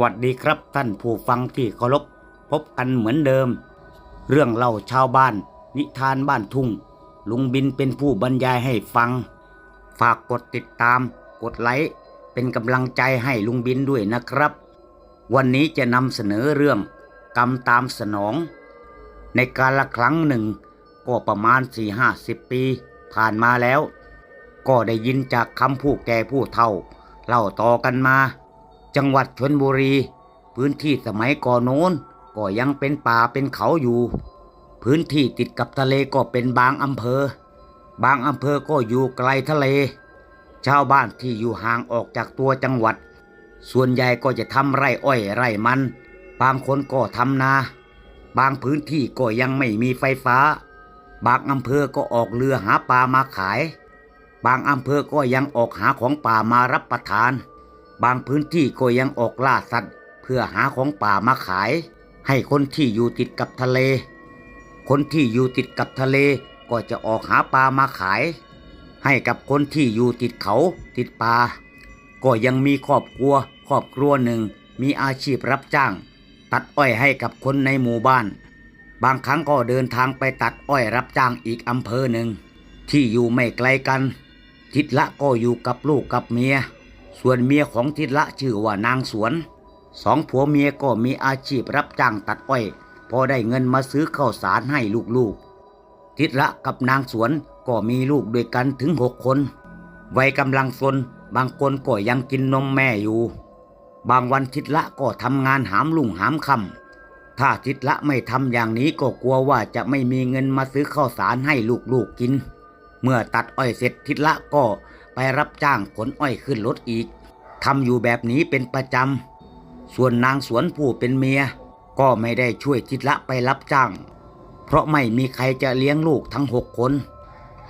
สวัสดีครับท่านผู้ฟังที่เคารพพบกันเหมือนเดิม เรื่องเล่าชาวบ้าน นิทานบ้านทุ่ง ลุงบินเป็นผู้บรรยายให้ฟัง ฝากกดติดตาม กดไลค์เป็นกำลังใจให้ลุงบินด้วยนะครับ วันนี้จะนำเสนอเรื่องกรรมตามสนอง ในการละครั้งหนึ่ง ก็ประมาณสี่ห้าสิบปี ผ่านมาแล้ว ก็ได้ยินจากคำผู้แก่ผู้เฒ่าเล่าต่อกันมา จังหวัดชนบุรี พื้นที่สมัยก่อนโน้นก็ยังเป็นป่าเป็นเขาอยู่ พื้นที่ติดกับทะเลก็เป็นบางอำเภอ บางอำเภอก็อยู่ไกลทะเล ชาวบ้านที่อยู่ห่างออกจากตัวจังหวัด ส่วนใหญ่ก็จะทำไร่อ้อยไร่มัน บางคนก็ทำนา บางพื้นที่ก็ยังไม่มีไฟฟ้า บางอำเภอก็ออกเรือหาปลามาขาย บางอำเภอก็ยังออกหาของป่ามารับประทาน บางพื้นที่ก็ยังออกล่าสัตว์ เพื่อหาของป่ามาขาย ให้คนที่อยู่ติดกับทะเล คนที่อยู่ติดกับทะเลก็จะออกหาปลามาขาย ให้กับคนที่อยู่ติดเขาติดป่าก็ยังมีครอบครัว ครอบครัวหนึ่ง มีอาชีพรับจ้าง ตัดอ้อยให้กับคนในหมู่บ้าน บางครั้งก็เดินทางไปตัดอ้อยรับจ้างอีกอำเภอหนึ่ง ที่อยู่ไม่ไกลกันทิดละก็อยู่กับลูกกับเมีย ส่วนเมียของทิดละชื่อว่านางสวน สองผัวเมียก็มีอาชีพรับจ้างตัดอ้อย พอได้เงินมาซื้อข้าวสารให้ลูกๆ ทิดละกับนางสวนก็มีลูกด้วยกันถึงหกคน วัยกำลังซนบางคนก็ยังกินนมแม่อยู่ บางวันทิดละก็ทำงานหามลุ่งหามคำถ้าทิดละไม่ทำอย่างนี้ก็กลัวว่าจะไม่มีเงินมาซื้อข้าวสารให้ลูกๆกิน เมื่อตัดอ้อยเสร็จทิดละก็ ไปรับจ้างขนอ้อยขึ้นรถอีกทำอยู่แบบนี้เป็นประจำ ส่วนนางสวนผู้เป็นเมีย ก็ไม่ได้ช่วยทิดละไปรับจ้าง เพราะไม่มีใครจะเลี้ยงลูกทั้งหกคน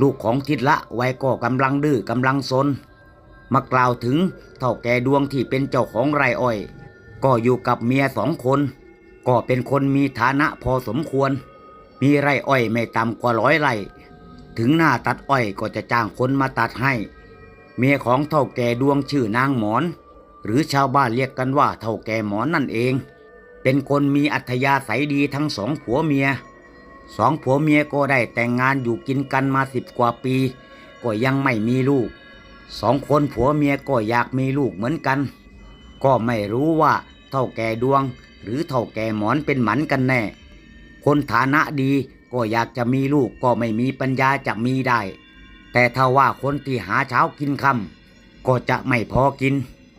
ลูกของทิดละวัยก็กำลังดื้อกำลังซนมากล่าวถึงเท่าแก่ดวงที่เป็นเจ้าของไรอ้อย ก็อยู่กับเมียสองคน ก็เป็นคนมีฐานะพอสมควร มีไรอ้อยไม่ต่ำกว่าร้อยไร่ ถึงหน้าตัดอ้อยก็จะจ้างคนมาตัดให้ เมียของเท่าแก่ดวงชื่อนางหมอน หรือชาวบ้านเรียกกันว่าเท่าแก่หมอนนั่นเอง เป็นคนมีอัธยาศัยดีทั้งสองผัวเมียสองผัวเมียก็ได้แต่งงานอยู่กินกันมาสิบกว่าปี ก็ยังไม่มีลูกสองคนผัวเมียก็อยากมีลูกเหมือนกัน ก็ไม่รู้ว่าเท่าแก่ดวง หรือเท่าแก่หมอนเป็นหมันกันแน่ คนฐานะดีก็อยากจะมีลูกก็ไม่มีปัญญาจะมีได้ แต่ถ้าว่าคนที่หาเช้ากินคำก็จะไม่พอกิน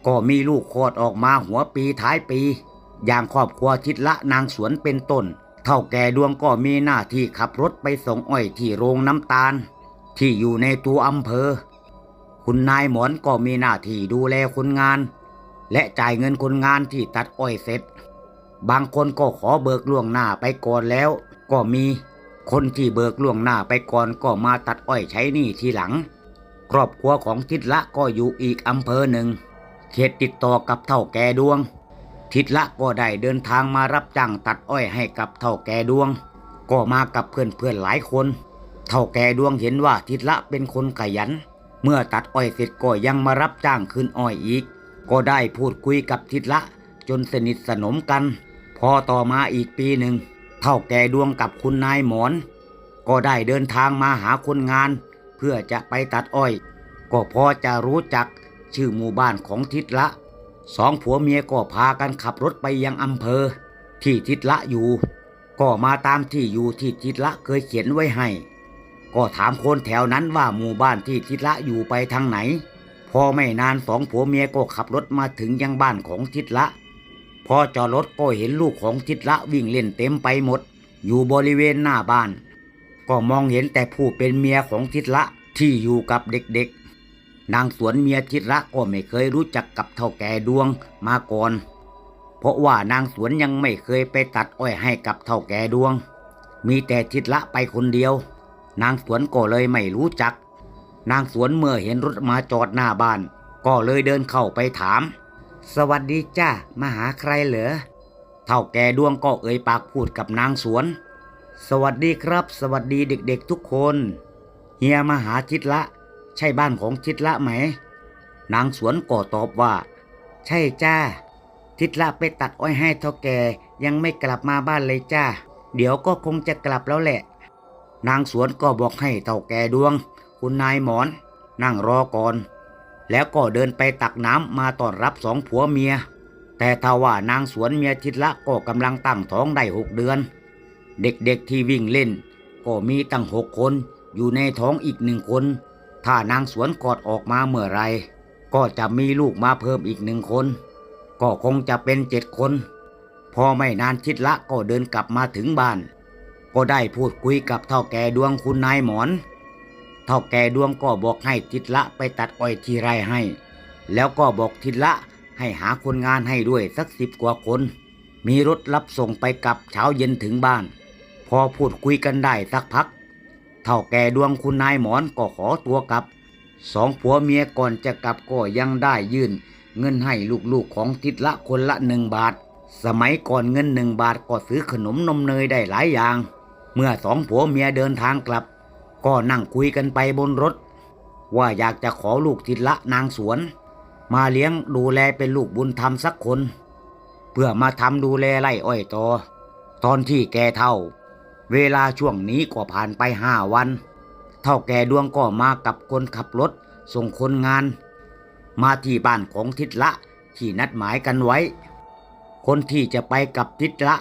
ก็มีลูกโคตรออกมาหัวปีท้ายปี อย่างครอบครัวทิศละนางสวนเป็นต้น เท่าแก่ดวงก็มีหน้าที่ขับรถไปส่งอ้อยที่โรงน้ำตาล ที่อยู่ในตัวอำเภอ คุณนายหมอนก็มีหน้าที่ดูแลคนงาน และจ่ายเงินคนงานที่ตัดอ้อยเสร็จ บางคนก็ขอเบิกล่วงหน้าไปก่อนแล้ว ก็มี คนที่เบิกล่วงหน้าไปก่อนก็มาตัดอ้อยใช้หนี้ทีหลัง ครอบครัวของทิดละก็อยู่อีกอำเภอหนึ่ง เขตติดต่อกับเท่าแก่ดวง ทิดละก็ได้เดินทางมารับจ้างตัดอ้อยให้กับเท่าแก่ดวง ก็มากับเพื่อนๆหลายคน เท่าแก่ดวงเห็นว่าทิดละเป็นคนขยัน เมื่อตัดอ้อยเสร็จก็ยังมารับจ้างคืนอ้อยอีก ก็ได้พูดคุยกับทิดละจนสนิทสนมกัน พอต่อมาอีกปีหนึ่ง เท่าแก่ดวงกับคุณนายหมอน ก็ได้เดินทางมาหาคนงาน เพื่อจะไปตัดอ้อย ก็พอจะรู้จักชื่อหมู่บ้านของทิศละ สองผัวเมียก็พากันขับรถไปยังอำเภอ ที่ทิศละอยู่ ก็มาตามที่อยู่ที่ทิศละเคยเขียนไว้ให้ ก็ถามคนแถวนั้นว่าหมู่บ้านที่ทิศละอยู่ไปทางไหน พอไม่นานสองผัวเมียก็ขับรถมาถึงยังบ้านของทิศละ พอจอดรถก็เห็นลูกของทิศละวิ่งเล่นเต็มไปหมด อยู่บริเวณหน้าบ้าน ก็มองเห็นแต่ผู้เป็นเมียของทิศละที่อยู่กับเด็กๆ นางสวนเมียทิศละก็ไม่เคยรู้จักกับเท่าแก่ดวงมาก่อน เพราะว่านางสวนยังไม่เคยไปตัดอ้อยให้กับเท่าแก่ดวง มีแต่ทิศละไปคนเดียว นางสวนก็เลยไม่รู้จัก นางสวนเมื่อเห็นรถมาจอดหน้าบ้าน ก็เลยเดินเข้าไปถาม สวัสดีจ้ามาหาใครเหรอเท่าแก่ดวงก็เอ่ยปากพูดกับนางสวน สวัสดีครับ สวัสดีเด็กๆทุกคน เฮียมาหาทิดละ ใช่บ้านของทิดละไหม นางสวนก็ตอบว่า ใช่จ้า ทิดละไปตัดอ้อยให้เท่าแก่ยังไม่กลับมาบ้านเลยจ้า เดี๋ยวก็คงจะกลับแล้วแหละ นางสวนก็บอกให้เท่าแก่ดวง คุณนายหมอน นั่งรอก่อน แล้วก็เดินไปตักน้ำมาต้อนรับสองผัวเมีย แต่ถ้าว่านางสวนเมียทิดละก็กำลังตั้งท้องได้หกเดือน เด็กๆที่วิ่งเล่น ก็มีตั้งหกคนอยู่ในท้องอีกหนึ่งคน ถ้านางสวนกอดออกมาเมื่อไร ก็จะมีลูกมาเพิ่มอีกหนึ่งคน ก็คงจะเป็นเจ็ดคน พอไม่นานทิดละก็เดินกลับมาถึงบ้าน ก็ได้พูดคุยกับเท่าแก่ดวงคุณนายหมอน เท่าแก่ดวงก็บอกให้ทิดละไปตัดอ้อยที่ไร่ให้ แล้วก็บอกทิดละให้หาคนงานให้ด้วยสักสิบกว่าคน มีรถรับส่งไปกลับเช้าเย็นถึงบ้าน พอพูดคุยกันได้สักพัก เท่าแก่ดวงคุณนายหมอนก็ขอตัวกลับ สองผัวเมียก่อนจะกลับก็ยังได้ยื่น เงินให้ลูกๆของทิดละคนละหนึ่งบาท สมัยก่อนเงินหนึ่งบาทก็ซื้อขนมนมเนยได้หลายอย่าง เมื่อสองผัวเมียเดินทางกลับ ก็นั่งคุยกันไปบนรถ ว่าอยากจะขอลูกทิดละนางสวน มาเลี้ยงดูแลเป็นลูกบุญธรรมสักคน เพื่อมาทำดูแลไร่อ้อยต่อ ตอนที่แกเท่า เวลาช่วงนี้ก็ผ่านไปห้าวัน เท่าแกดวงก็มากับคนขับรถส่งคนงาน มาที่บ้านของทิดละที่นัดหมายกันไว้ คนที่จะไปกับทิดละ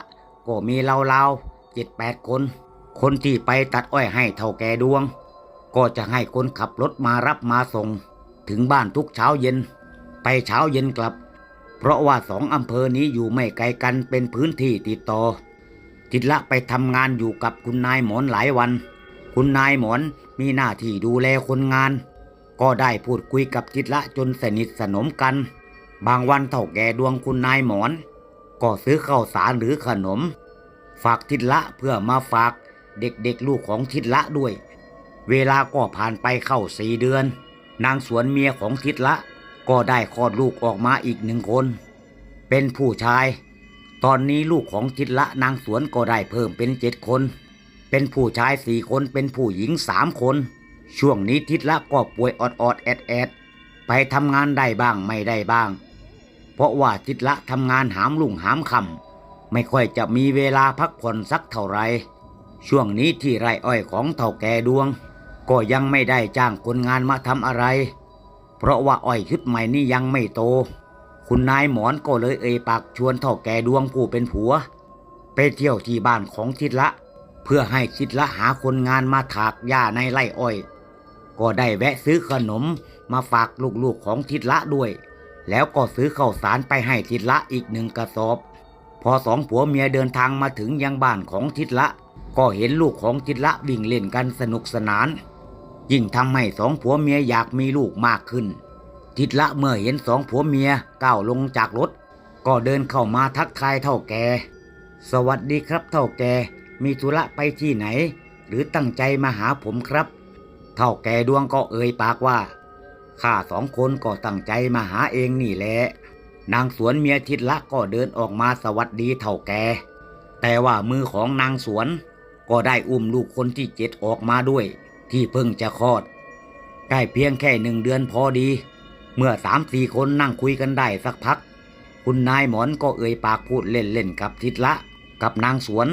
ก็มีราวๆเจ็ดแปดคน คนที่ไปตัดอ้อยให้เท่าแก่ดวง ก็จะให้คนขับรถมารับมาส่ง ถึงบ้านทุกเช้าเย็น ไปเช้าเย็นกลับ เพราะว่าสองอำเภอนี้อยู่ไม่ไกลกันเป็นพื้นที่ติดต่อทิดละไปทำงานอยู่กับคุณนายหมอนหลายวัน คุณนายหมอนมีหน้าที่ดูแลคนงาน ก็ได้พูดคุยกับทิดละจนสนิทสนมกัน บางวันเท่าแก่ดวงคุณนายหมอน ก็ซื้อข้าวสารหรือขนม ฝากทิดละเพื่อมาฝาก เด็กๆลูกของทิดละด้วย เวลาก็ผ่านไปเข้าสี่เดือน นางสวนเมียของทิดละ ก็ได้คลอดลูกออกมาอีกหนึ่งคน เป็นผู้ชาย ตอนนี้ลูกของทิดละนางสวนก็ได้เพิ่มเป็นเจ็ดคน เป็นผู้ชายสี่คนเป็นผู้หญิงสามคน ช่วงนี้ทิดละก็ป่วยออดออดๆแอดแอดๆไปทำงานได้บ้างไม่ได้บ้าง เพราะว่าทิดละทำงานหามลุ่งหามคำไม่ค่อยจะมีเวลาพักผ่อนสักเท่าไหร่ ช่วงนี้ที่ไรอ้อยของเท่าแก่ดวง ก็ยังไม่ได้จ้างคนงานมาทำอะไร เพราะว่าอ้อยชุดใหม่นี่ยังไม่โต คุณนายหมอนก็เลยเอ่ยปากชวนเท่าแก่ดวงผู้เป็นผัว ไปเที่ยวที่บ้านของทิดละ เพื่อให้ทิดละหาคนงานมาถากหญ้าในไร่อ้อย ก็ได้แวะซื้อขนมมาฝากลูกๆของทิดละด้วย แล้วก็ซื้อข้าวสารไปให้ทิดละอีกหนึ่งกระสอบ พอสองผัวเมียเดินทางมาถึงยังบ้านของทิดละ ก็เห็นลูกของทิดละวิ่งเล่นกันสนุกสนาน ยิ่งทำให้สองผัวเมียอยากมีลูกมากขึ้นทิดละเมื่อเห็นสองผัวเมียก้าวลงจากรถ ก็เดินเข้ามาทักทายเท่าแก สวัสดีครับเท่าแก มีธุระไปที่ไหน หรือตั้งใจมาหาผมครับ เท่าแกดวงก็เอ่ยปากว่าข้าสองคนก็ตั้งใจมาหาเองนี่แหละนางสวนเมียทิดละก็เดินออกมาสวัสดีเท่าแก แต่ว่ามือของนางสวน ก็ได้อุ้มลูกคนที่เจ็ดออกมาด้วย ที่เพิ่งจะคลอด ได้เพียงแค่หนึ่งเดือนพอดี เมื่อสามสี่คนนั่งคุยกันได้สักพัก คุณนายหมอนก็เอ่ยปากพูดเล่นๆกับทิดละ กับนางสวน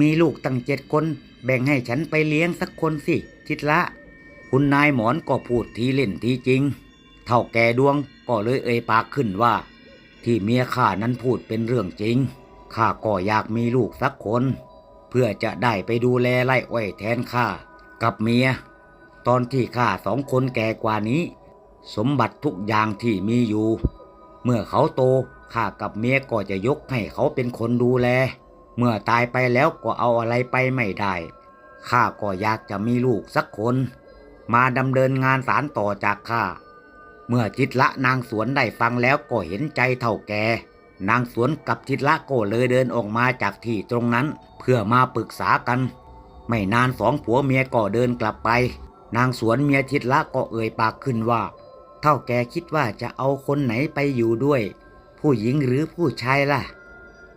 มีลูกตั้งเจ็ดคน แบ่งให้ฉันไปเลี้ยงสักคนสิ ทิดละ คุณนายหมอนก็พูดทีเล่นทีจริง เท่าแก่ดวงก็เลยเอ่ยปากขึ้นว่า ที่เมียข้านั้นพูดเป็นเรื่องจริงข้าก็อยากมีลูกสักคน เพื่อจะได้ไปดูแลไร่อ้อยแทนข้ากับเมีย ตอนที่ข้าสองคนแก่กว่านี้ สมบัติทุกอย่างที่มีอยู่ เมื่อเขาโตข้ากับเมียก็จะยกให้เขาเป็นคนดูแล เมื่อตายไปแล้วก็เอาอะไรไปไม่ได้ข้าก็อยากจะมีลูกสักคน มาดำเนินงานสารต่อจากข้า เมื่อทิดละนางสวนได้ฟังแล้วก็เห็นใจเท่าแก นางสวนกับทิดละก็เลยเดินออกมาจากที่ตรงนั้น เพื่อมาปรึกษากัน ไม่นานสองผัวเมียก็เดินกลับไป นางสวนเมียทิดละก็เอ่ยปากขึ้นว่า เท่าแกคิดว่าจะเอาคนไหนไปอยู่ด้วย ผู้หญิงหรือผู้ชายล่ะ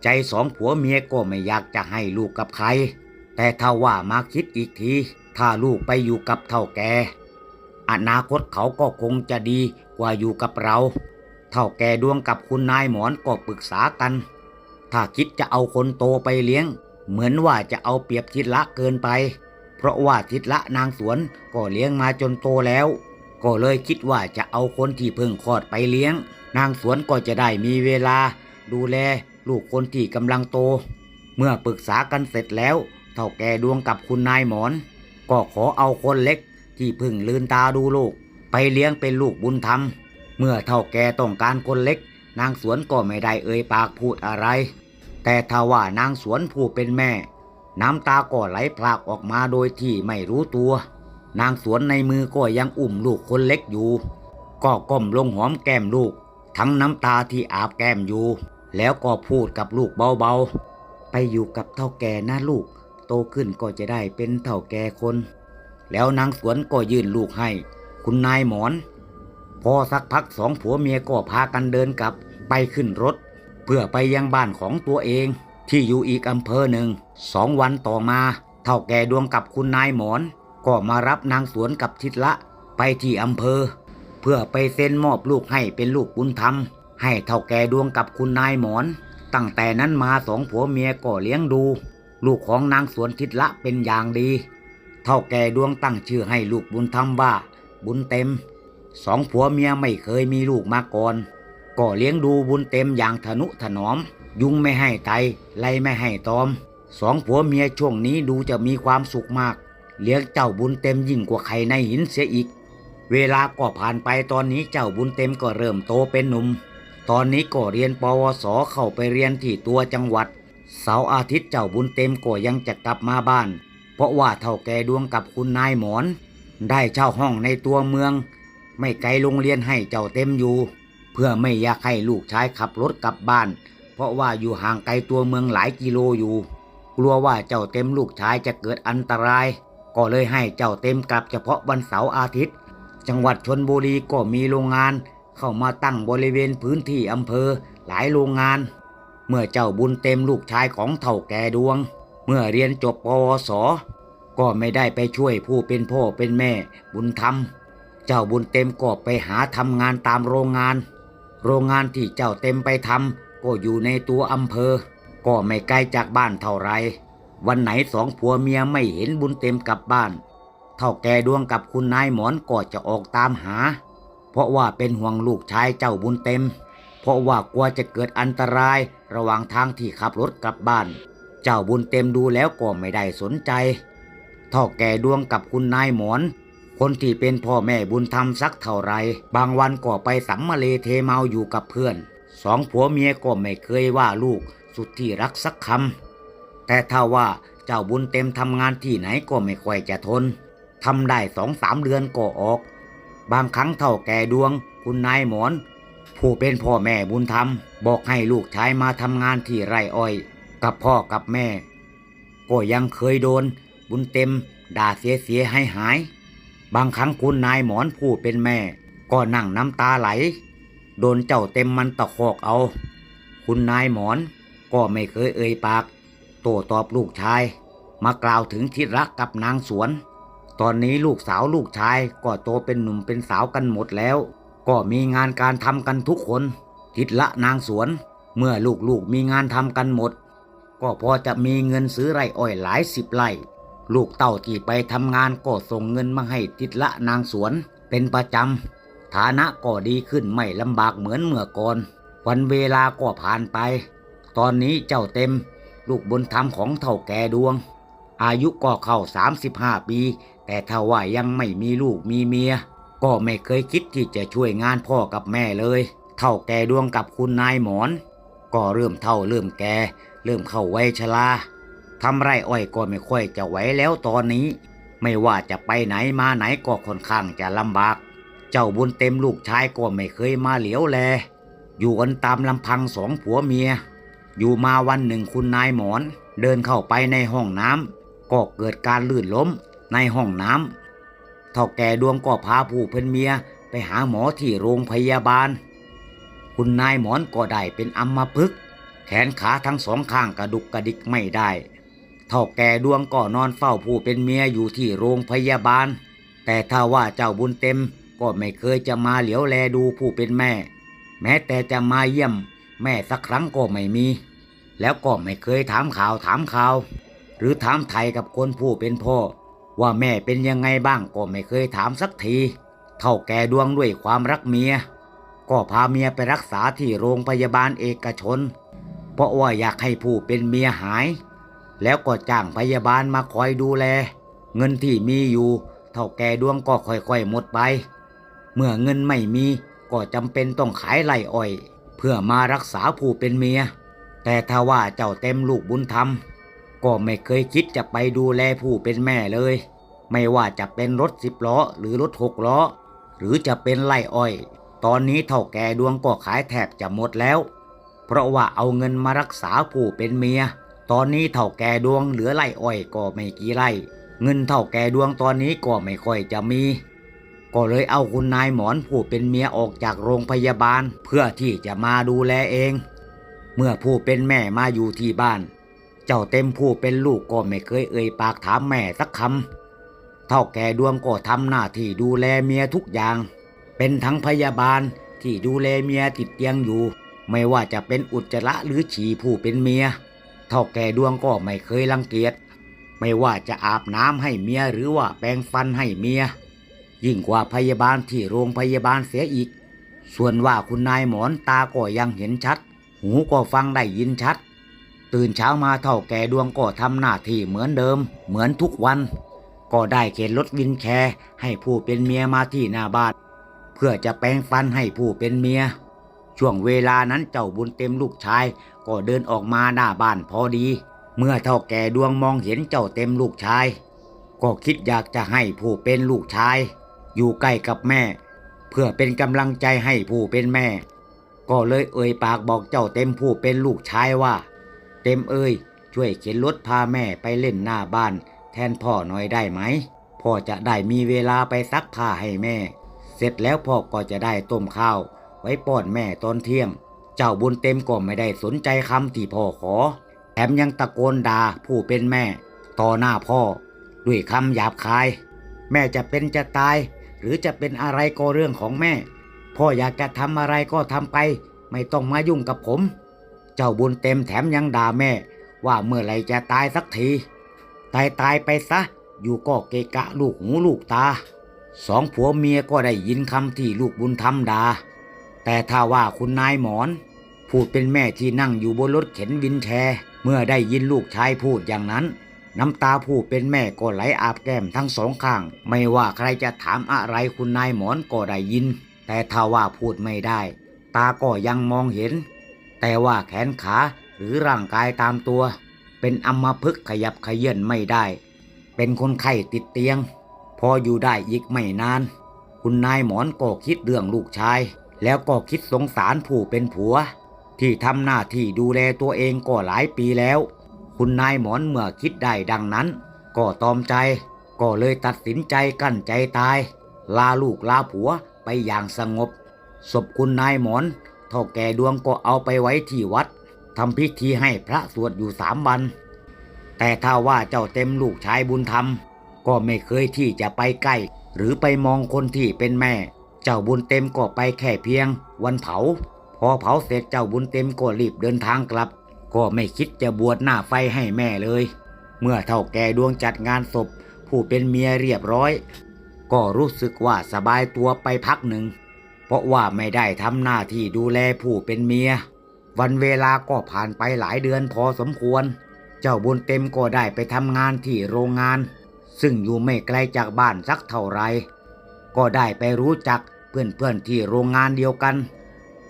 ใจสองผัวเมียก็ไม่อยากจะให้ลูกกับใคร แต่ถ้าว่ามาคิดอีกที ถ้าลูกไปอยู่กับเท่าแกอนาคตเขาก็คงจะดีกว่าอยู่กับเรา เท่าแก่ดวงกับคุณนายหมอนก็ปรึกษากัน ถ้าคิดจะเอาคนโตไปเลี้ยง เหมือนว่าจะเอาเปรียบทิศละเกินไป เพราะว่าทิศละนางสวนก็เลี้ยงมาจนโตแล้ว ก็เลยคิดว่าจะเอาคนที่เพิ่งคลอดไปเลี้ยง นางสวนก็จะได้มีเวลา ดูแลลูกคนที่กำลังโต เมื่อปรึกษากันเสร็จแล้ว เท่าแก่ดวงกับคุณนายหมอน ก็ขอเอาคนเล็กที่เพิ่งลืนตาดูโลกไปเลี้ยงเป็นลูกบุญธรรม เมื่อเท่าแกต้องการคนเล็ก นางสวนก็ไม่ได้เอ่ยปากพูดอะไร แต่ถ้าว่านางสวนผู้เป็นแม่ น้ำตาก็ไหลพรากออกมาโดยที่ไม่รู้ตัว นางสวนในมือก็ยังอุ้มลูกคนเล็กอยู่ ก็ก้มลงหอมแก้มลูก ทั้งน้ำตาที่อาบแก้มอยู่ แล้วก็พูดกับลูกเบาๆ ไปอยู่กับเท่าแก่นะลูก โตขึ้นก็จะได้เป็นเท่าแก่คน แล้วนางสวนก็ยื่นลูกให้ คุณนายหมอน พอสักพักสองผัวเมียก็พากันเดินกลับไปขึ้นรถ เพื่อไปยังบ้านของตัวเองที่อยู่อีกอำเภอหนึ่งสองวันต่อมา เท่าแก่ดวงกับคุณนายหมอน ก็มารับนางสวนกับทิศละไปที่อำเภอ เพื่อไปเซ็นมอบลูกให้เป็นลูกบุญธรรม ให้เท่าแก่ดวงกับคุณนายหมอน ตั้งแต่นั้นมาสองผัวเมียก็เลี้ยงดู ลูกของนางสวนทิศละเป็นอย่างดี เท่าแก่ดวงตั้งชื่อให้ลูกบุญธรรมว่า บุญเต็ม สองผัวเมียไม่เคยมีลูกมาก่อน ก็เลี้ยงดูบุญเต็มอย่างทนุถนอม ยุงไม่ให้ไตไล่ไม่ให้ตอม สองผัวเมียช่วงนี้ดูจะมีความสุขมาก เลี้ยงเจ้าบุญเต็มยิ่งกว่าไข่ในหินเสียอีก เวลาก็ผ่านไปตอนนี้เจ้าบุญเต็มก็เริ่มโตเป็นหนุ่ม ตอนนี้ก็เรียนปวสเข้าไปเรียนที่ตัวจังหวัด เสาร์อาทิตย์เจ้าบุญเต็มก็ยังจะกลับมาบ้าน เพราะว่าเท่าแก่ดวงกับคุณนายหมอน ได้เช่าห้องในตัวเมือง ไม่ไกลโรงเรียนให้เจ้าเต็มอยู่ เพื่อไม่อยากให้ลูกชายขับรถกลับบ้าน เพราะว่าอยู่ห่างไกลตัวเมืองหลายกิโลอยู่ กลัวว่าเจ้าเต็มลูกชายจะเกิดอันตราย ก็เลยให้เจ้าเต็มกลับเฉพาะวันเสาร์อาทิตย์ จังหวัดชนบุรีก็มีโรงงาน เข้ามาตั้งบริเวณพื้นที่อำเภอหลายโรงงาน เมื่อเจ้าบุญเต็มลูกชายของเถ่าแก่ดวง เมื่อเรียนจบปวสก็ไม่ได้ไปช่วยผู้เป็นพ่อเป็นแม่บุญธรรม เจ้าบุญเต็มก็ไปหาทำงานตามโรงงาน โรงงานที่เจ้าเต็มไปทำก็อยู่ในตัวอำเภอ ก็ไม่ไกลจากบ้านเท่าไร วันไหนสองผัวเมียไม่เห็นบุญเต็มกลับบ้าน เท่าแกดวงกับคุณนายหมอนก็จะออกตามหา เพราะว่าเป็นห่วงลูกชายเจ้าบุญเต็ม เพราะว่ากลัวจะเกิดอันตรายระหว่างทางที่ขับรถกลับบ้าน เจ้าบุญเต็มดูแล้วก็ไม่ได้สนใจ เท่าแกดวงกับคุณนายหมอน คนที่เป็นพ่อแม่บุญธรรมสักเท่าไร บางวันก็ไปสัมมาเลเทเมาอยู่กับเพื่อน สองผัวเมียก็ไม่เคยว่าลูกสุดที่รักสักคำ แต่ถ้าว่าเจ้าบุญเต็มทำงานที่ไหนก็ไม่ค่อยจะทน ทำได้สองสามเดือนก็ออก บางครั้งเท่าแก่ดวง คุณนายหมอน ผู้เป็นพ่อแม่บุญธรรม บอกให้ลูกชายมาทำงานที่ไร่อ้อย กับพ่อกับแม่ ก็ยังเคยโดน บุญเต็มด่าเสียเสียให้หาย บางครั้งคุณนายหมอนผู้เป็นแม่ ก็นั่งน้ำตาไหล โดนเจ้าเต็มมันตะคอกเอา คุณนายหมอนก็ไม่เคยเอ่ยปาก โต้ตอบลูกชาย มากล่าวถึงทิรักกับนางสวน ตอนนี้ลูกสาวลูกชายก็โตเป็นหนุ่มเป็นสาวกันหมดแล้ว ก็มีงานการทำกันทุกคนทิดละนางสวน เมื่อลูกๆมีงานทำกันหมด ก็พอจะมีเงินซื้อไร่อ้อยหลายสิบไร่ ลูกเต่าที่ไปทำงานก็ส่งเงินมาให้ทิดละนางสวนเป็นประจำ ฐานะก็ดีขึ้นไม่ลำบากเหมือนเมื่อก่อน วันเวลาก็ผ่านไป ตอนนี้เจ้าเต็ม ลูกบุญธรรมของเท่าแก่ดวง อายุก็เข้า 35 ปี แต่ถ้าว่ายังไม่มีลูกมีเมีย ก็ไม่เคยคิดที่จะช่วยงานพ่อกับแม่เลย เท่าแก่ดวงกับคุณนายหมอน ก็เริ่มเท่าเริ่มแก่ เริ่มเข้าวัยชรา ทำไรอ้อยก็ไม่ค่อยจะไหวแล้วตอนนี้ ไม่ว่าจะไปไหนมาไหนก็ค่อนข้างจะลำบาก เจ้าบุญเต็มลูกชายก็ไม่เคยมาเหลียวแล อยู่กันตามลำพังสองผัวเมีย อยู่มาวันหนึ่งคุณนายหมอน เดินเข้าไปในห้องน้ำก็เกิดการลื่นล้มในห้องน้ำเท่าแก่ดวงก็พาผู้เป็นเมียไปหาหมอที่โรงพยาบาล คุณนายหมอนก็ได้เป็นอัมพฤกษ์แขนขาทั้งสองข้างกระดุกกระดิกไม่ได้ เท่าแก่ดวงก็นอนเฝ้าผู้เป็นเมียอยู่ที่โรงพยาบาล แต่ถ้าว่าเจ้าบุญเต็มก็ไม่เคยจะมาเหลียวแลดูผู้เป็นแม่ แม้แต่จะมาเยี่ยม แม่สักครั้งก็ไม่มี แล้วก็ไม่เคยถามข่าวถามข่าว หรือถามไทยกับคนผู้เป็นพ่อ ว่าแม่เป็นยังไงบ้างก็ไม่เคยถามสักที เท่าแก่ดวงด้วยความรักเมีย ก็พาเมียไปรักษาที่โรงพยาบาลเอกชน เพราะว่าอยากให้ผู้เป็นเมียหาย แล้วก็จ้างพยาบาลมาคอยดูแล เงินที่มีอยู่ เท่าแก่ดวงก็ค่อยๆหมดไป เมื่อเงินไม่มีก็จำเป็นต้องขายไร่อ้อย เพื่อมารักษาผู้เป็นเมีย แต่ถ้าว่าเจ้าเต็มลูกบุญธรรม ก็ไม่เคยคิดจะไปดูแลผู้เป็นแม่เลย ไม่ว่าจะเป็นรถสิบล้อหรือรถหกล้อ หรือจะเป็นไร่อ้อย ตอนนี้เท่าแก่ดวงก็ขายแทบจะหมดแล้ว เพราะว่าเอาเงินมารักษาผู้เป็นเมีย ตอนนี้เท่าแก่ดวงเหลือไร่อ้อยก็ไม่กี่ไร่ เงินเท่าแก่ดวงตอนนี้ก็ไม่ค่อยจะมี ก็เลยเอาคุณนายหมอนผู้เป็นเมียออกจากโรงพยาบาล เพื่อที่จะมาดูแลเอง เมื่อผู้เป็นแม่มาอยู่ที่บ้าน เจ้าเต็มผู้เป็นลูกก็ไม่เคยเอ่ยปากถามแม่สักคำเท่าแก่ดวงก็ทำหน้าที่ดูแลเมียทุกอย่าง เป็นทั้งพยาบาลที่ดูแลเมียติดเตียงอยู่ ไม่ว่าจะเป็นอุจจาระหรือฉี่ผู้เป็นเมีย เท่าแก่ดวงก็ไม่เคยรังเกียจไม่ว่าจะอาบน้ำให้เมียหรือว่าแปรงฟันให้เมีย ยิ่งกว่าพยาบาลที่โรงพยาบาลเสียอีก ส่วนว่าคุณนายหมอนตาก็ยังเห็นชัด หูก็ฟังได้ยินชัด ตื่นเช้ามาเท่าแก่ดวงก็ทำหน้าที่เหมือนเดิม เหมือนทุกวัน ก็ได้เข็นรถวินแคร์ให้ผู้เป็นเมียมาที่หน้าบ้านเพื่อจะแปรงฟันให้ผู้เป็นเมีย ช่วงเวลานั้นเจ้าบุญเต็มลูกชาย ก็เดินออกมาหน้าบ้านพอดี เมื่อเท่าแก่ดวงมองเห็นเจ้าเต็มลูกชาย ก็คิดอยากจะให้ผู้เป็นลูกชาย อยู่ใกล้กับแม่ เพื่อเป็นกำลังใจให้ผู้เป็นแม่ ก็เลยเอ่ยปากบอกเจ้าเต็มผู้เป็นลูกชายว่า เต็มเอ้ยช่วยเข็นรถพาแม่ไปเล่นหน้าบ้าน แทนพ่อหน่อยได้ไหมพ่อจะได้มีเวลาไปซักผ้าให้แม่ เสร็จแล้วพ่อก็จะได้ต้มข้าว ไว้ป้อนแม่ตอนเที่ยง จ้าบุญเต็มก็ไม่ได้สนใจคำที่พ่อขอ แถมยังตะโกนด่าผู้เป็นแม่ ต่อหน้าพ่อ ด้วยคำหยาบคาย แม่จะเป็นจะตาย หรือจะเป็นอะไรก็เรื่องของแม่ พ่ออยากจะทำอะไรก็ทำไป ไม่ต้องมายุ่งกับผม เจ้าบุญเต็มแถมยังด่าแม่ ว่าเมื่อไรจะตายสักที ตายตายไปซะ อยู่ก็เกะกะลูกหูลูกตา สองผัวเมียก็ได้ยินคำที่ลูกบุญธรรมด่าแต่ถ้าว่าคุณนายหมอน พูดเป็นแม่ที่นั่งอยู่บนรถเข็นวินแชร์เมื่อได้ยินลูกชายพูดอย่างนั้น น้ำตาผู้เป็นแม่ก็ไหลอาบแก้มทั้งสองข้าง ไม่ว่าใครจะถามอะไรคุณนายหมอนก็ได้ยิน แต่ถ้าว่าพูดไม่ได้ ตาก็ยังมองเห็น แต่ว่าแขนขาหรือร่างกายตามตัว เป็นอัมพฤกขยับขยื่นไม่ได้ เป็นคนไข้ติดเตียง พออยู่ได้อีกไม่นาน คุณนายหมอนก็คิดเรื่องลูกชาย แล้วก็คิดสงสารผู้เป็นผัว ที่ทำหน้าที่ดูแลตัวเองก็หลายปีแล้ว คุณนายหมอนเมื่อคิดได้ดังนั้น ก็ตอมใจ ก็เลยตัดสินใจกั้นใจตาย ลาลูกลาผัวไปอย่างสงบ ศพคุณนายหมอนเท่าแก่ดวงก็เอาไปไว้ที่วัดทำพิธีให้พระสวดอยู่สามวัน แต่ถ้าว่าเจ้าเต็มลูกชายบุญธรรม ก็ไม่เคยที่จะไปใกล้ หรือไปมองคนที่เป็นแม่ เจ้าบุญเต็มก็ไปแค่เพียง วันเผา พอเผาเสร็จเจ้าบุญเต็มก็รีบเดินทางกลับ ก็ไม่คิดจะบวชหน้าไฟให้แม่เลย เมื่อเท่าแก่ดวงจัดงานศพ ผู้เป็นเมียเรียบร้อย ก็รู้สึกว่าสบายตัวไปพักหนึ่ง เพราะว่าไม่ได้ทำหน้าที่ดูแลผู้เป็นเมีย วันเวลาก็ผ่านไปหลายเดือนพอสมควร เจ้าบุญเต็มก็ได้ไปทำงานที่โรงงาน ซึ่งอยู่ไม่ไกลจากบ้านสักเท่าไหรก็ได้ไปรู้จักเพื่อนๆที่โรงงานเดียวกัน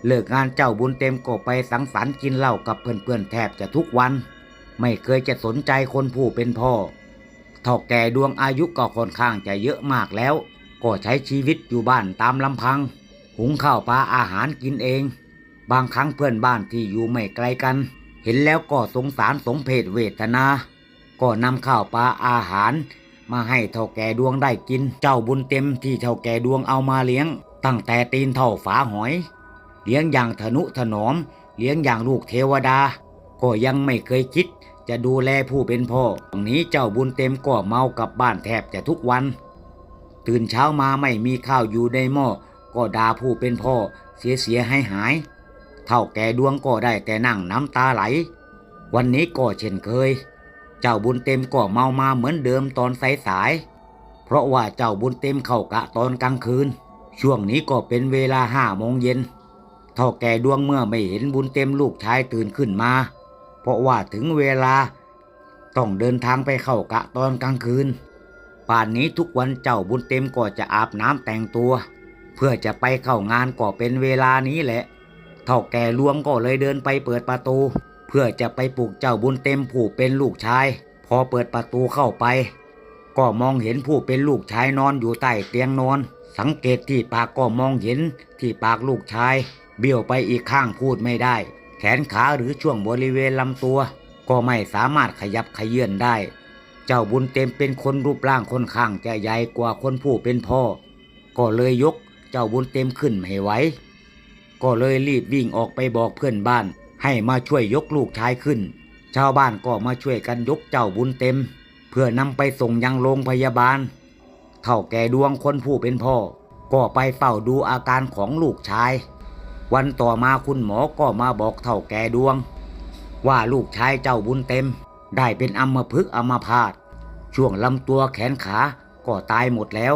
เลิกงานเจ้าบุญเต็มก็ไปสังสรรค์กินเหล้ากับเพื่อนๆแทบจะทุกวัน ไม่เคยจะสนใจคนผู้เป็นพ่อเท่าแก่ดวงอายุก็ค่อนข้างจะเยอะมากแล้ว ก็ใช้ชีวิตอยู่บ้านตามลำพัง หุงข้าวปลาอาหารกินเอง บางครั้งเพื่อนบ้านที่อยู่ไม่ไกลกัน เห็นแล้วก็สงสารสมเพศเวทนา ก็นำข้าวปลาอาหาร มาให้เท่าแก่ดวงได้กิน เจ้าบุญเต็มที่เท่าแก่ดวงเอามาเลี้ยง ตั้งแต่ตีนเท่าฝาหอย เลี้ยงอย่างทนุถนอม เลี้ยงอย่างลูกเทวดา ก็ยังไม่เคยคิด จะดูแลผู้เป็นพ่อตรงนี้เจ้าบุญเต็มก็เมากลับบ้านแทบจะทุกวัน ตื่นเช้ามาไม่มีข้าวอยู่ในหม้อก็ด่าผู้เป็นพ่อเสียเสียหายหาย เท่าแก่ดวงก็ได้แต่นั่งน้ำตาไหล วันนี้ก็เช่นเคย เจ้าบุญเต็มก็เมามาเหมือนเดิมตอนสายสายๆเพราะว่าเจ้าบุญเต็มเข้ากะตอนกลางคืน ช่วงนี้ก็เป็นเวลาห้าโมงเย็น เท่าแก่ดวงเมื่อไม่เห็นบุญเต็มลูกชายตื่นขึ้นมา เพราะว่าถึงเวลาต้องเดินทางไปเข้ากะตอนกลางคืน ป่านนี้ทุกวันเจ้าบุญเต็มก็จะอาบน้ำแต่งตัว เพื่อจะไปเข้างานก็เป็นเวลานี้แหละ เท่าแก่ลวงก็เลยเดินไปเปิดประตู เพื่อจะไปปลุกเจ้าบุญเต็มผู้เป็นลูกชาย พอเปิดประตูเข้าไป ก็มองเห็นผู้เป็นลูกชายนอนอยู่ใต้เตียงนอน สังเกตที่ปากก็มองเห็นที่ปากลูกชาย เบี้ยวไปอีกข้างพูดไม่ได้ แขนขาหรือช่วงบริเวณลำตัว ก็ไม่สามารถขยับขยื่นได้ เจ้าบุญเต็มเป็นคนรูปร่างค่อนข้างจะใหญ่กว่าคนผู้เป็นพ่อ ก็เลยยกเจ้าบุญเต็มขึ้นไม่ไหวก็เลยรีบวิ่งออกไปบอกเพื่อนบ้าน ให้มาช่วยยกลูกชายขึ้น ชาวบ้านก็มาช่วยกันยกเจ้าบุญเต็ม เพื่อนำไปส่งยังโรงพยาบาล เท่าแก่ดวงคนผู้เป็นพ่อ ก็ไปเฝ้าดูอาการของลูกชาย วันต่อมาคุณหมอก็มาบอกเท่าแก่ดวง ว่าลูกชายเจ้าบุญเต็ม ได้เป็นอัมพฤกษ์อัมพาตช่วงลำตัวแขนขาก็ตายหมดแล้ว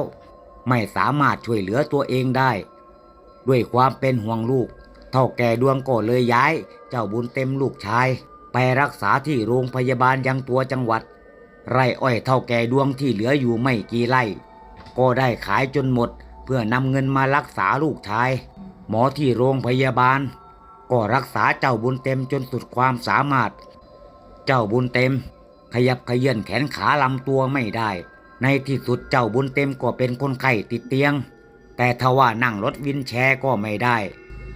ไม่สามารถช่วยเหลือตัวเองได้ ด้วยความเป็นห่วงลูก เท่าแก่ดวงก็เลยย้าย เจ้าบุญเต็มลูกชาย ไปรักษาที่โรงพยาบาลยังตัวจังหวัด ไร่อ้อยเท่าแก่ดวงที่เหลืออยู่ไม่กี่ไร่ ก็ได้ขายจนหมด เพื่อนำเงินมารักษาลูกชาย หมอที่โรงพยาบาล ก็รักษาเจ้าบุญเต็มจนสุดความสามารถ เจ้าบุญเต็ม ขยับขยื่นแขนขาลำตัวไม่ได้ ในที่สุดเจ้าบุญเต็มก็เป็นคนไข้ติดเตียง แต่ทว่านั่งรถวินแชร์ก็ไม่ได้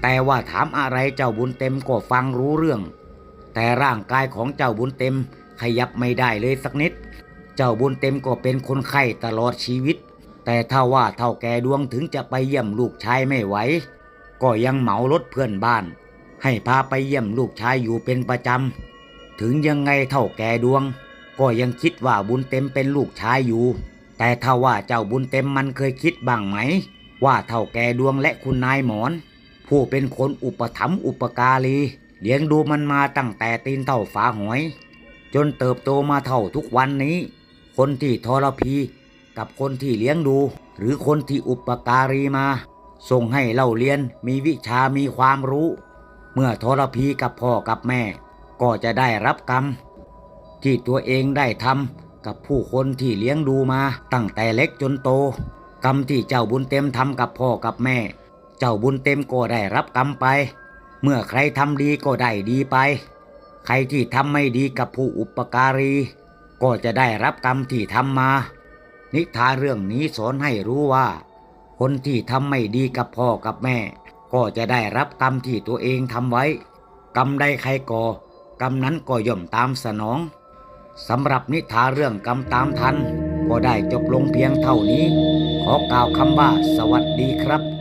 แต่ว่าถามอะไรเจ้าบุญเต็มก็ฟังรู้เรื่อง แต่ร่างกายของเจ้าบุญเต็มขยับไม่ได้เลยสักนิด เจ้าบุญเต็มก็เป็นคนไข้ตลอดชีวิต แต่ถ้าว่าเท่าแก่ดวงถึงจะไปเยี่ยมลูกชายไม่ไหว ก็ยังเหมารถเพื่อนบ้าน ให้พาไปเยี่ยมลูกชายอยู่เป็นประจำ ถึงยังไงเท่าแก่ดวง ก็ยังคิดว่าบุญเต็มเป็นลูกชายอยู่ แต่ถ้าว่าเจ้าบุญเต็มมันเคยคิดบ้างไหม ว่าเท่าแก่ดวงและคุณนายหมอน ผู้เป็นคนอุปถัมภ์อุปการีเลี้ยงดูมันมาตั้งแต่ตีนเท่าฝาหอย จนเติบโตมาเท่าทุกวันนี้ คนที่ทรพีกับคนที่เลี้ยงดู หรือคนที่อุปการีมา ส่งให้เล่าเรียนมีวิชามีความรู้ เมื่อทรพีกับพ่อกับแม่ ก็จะได้รับกรรม ที่ตัวเองได้ทำกับผู้คนที่เลี้ยงดูมาตั้งแต่เล็กจนโต กรรมที่เจ้าบุญเต็มทำกับพ่อกับแม่ เจ้าบุญเต็มก็ได้รับกรรมไป เมื่อใครทำดีก็ได้ดีไป ใครที่ทำไม่ดีกับผู้อุปการี ก็จะได้รับกรรมที่ทำมา นิทานเรื่องนี้สอนให้รู้ว่า คนที่ทำไม่ดีกับพ่อกับแม่ ก็จะได้รับกรรมที่ตัวเองทำไว้ กรรมใดใครก่อกรรมนั้นก็ย่อมตามสนองสำหรับนิทานเรื่องกรรมตามทัน ก็ได้จบลงเพียงเท่านี้ ขอกล่าวคำว่าสวัสดีครับ